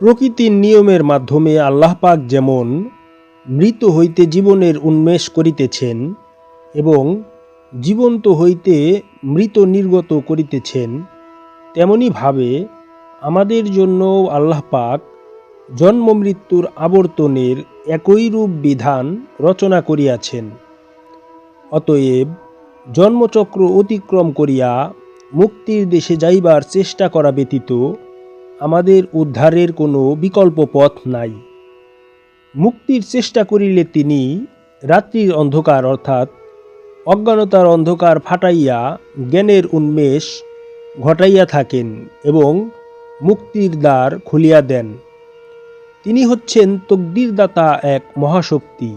প্রকৃতির নিয়মের মাধ্যমে আল্লাহ পাক যেমন মৃত হইতে জীবনের উন্মেষ করিতেছেন এবং জীবন্ত হইতে মৃত নির্গত করিতেছেন তেমনিভাবে আমাদের জন্য আল্লাহ পাক জন্ম মৃত্যুর আবর্তনের একই রূপ বিধান রচনা করিয়াছেন। অতএব জন্মচক্র অতিক্রম করিয়া মুক্তির দেশে যাইবার চেষ্টা করা ব্যতীত আমাদের উদ্ধারের কোনো বিকল্প পথ নাই। মুক্তির চেষ্টা করিলে তিনি রাত্রির অন্ধকার, অর্থাৎ অজ্ঞানতার অন্ধকার ফাটাইয়া জ্ঞানের উন্মেষ ঘটাইয়া থাকেন এবং মুক্তির দ্বার খুলিয়া দেন। তিনি হচ্ছেন তকদিরদাতা এক মহাশক্তি।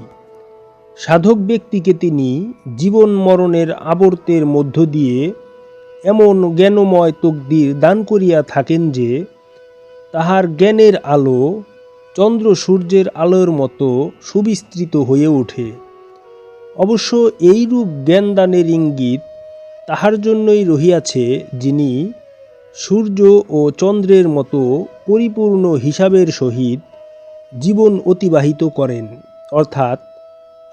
সাধক ব্যক্তিকে তিনি জীবন মরণের আবর্তের মধ্য দিয়ে এমন জ্ঞানময় তকদির দান করিয়া থাকেন যে তাহার জ্ঞানের আলো চন্দ্র সূর্যের আলোর মতো সুবিস্তৃত হয়ে ওঠে। অবশ্য এইরূপ জ্ঞানদানের ইঙ্গিত তাহার জন্যই রহিয়াছে যিনি সূর্য ও চন্দ্রের মতো পরিপূর্ণ হিসাবের সহিত জীবন অতিবাহিত করেন। অর্থাৎ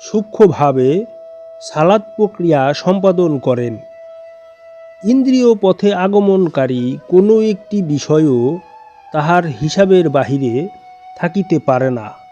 সূক্ষ্মভাবে সালাদ প্রক্রিয়া সম্পাদন করেন। ইন্দ্রিয় পথে আগমনকারী কোনো একটি বিষয়ও তাহার হিসাবের বাহিরে থাকিতে পারে না।